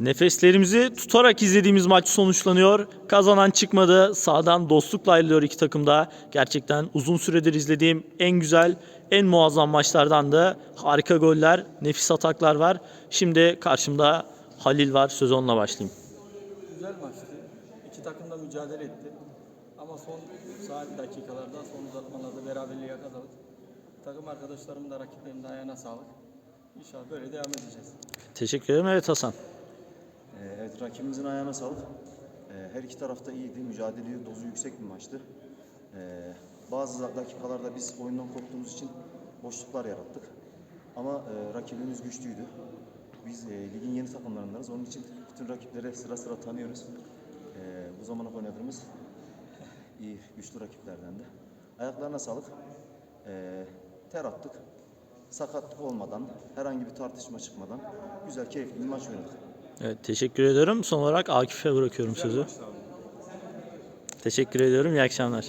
Nefeslerimizi tutarak izlediğimiz maç sonuçlanıyor. Kazanan çıkmadı. Sağdan dostlukla ayrılıyor iki takım da. Gerçekten uzun süredir izlediğim en güzel, en muazzam maçlardan da harika goller, nefis ataklar var. Şimdi karşımda Halil var. Söz onunla başlayayım. Güzel maçtı. İki takım da mücadele etti. Ama son saat dakikalarda, son uzatmalarda beraberliği yakaladık. Takım arkadaşlarımın da rakiplerimin de ayağına sağlık. İnşallah böyle devam edeceğiz. Teşekkür ederim. Evet Hasan. Rakibimizin ayağına sağlık. Ee, Her iki tarafta iyiydi. Mücadele dozu yüksek bir maçtı. Ee, Bazı dakikalarda biz oyundan korktuğumuz için boşluklar yarattık. Ama e, rakibimiz güçlüydü. Biz e, ligin yeni takımlarındanız. Onun için bütün rakipleri sıra sıra tanıyoruz. Ee, Bu zamana oynadığımız iyi, güçlü rakiplerden de. Ayaklarına sağlık. Ter attık. Sakatlık olmadan, herhangi bir tartışma çıkmadan güzel, keyifli bir maç oynadık. Evet teşekkür ediyorum. Son olarak Akif'e bırakıyorum sözü. Teşekkür ediyorum. İyi akşamlar.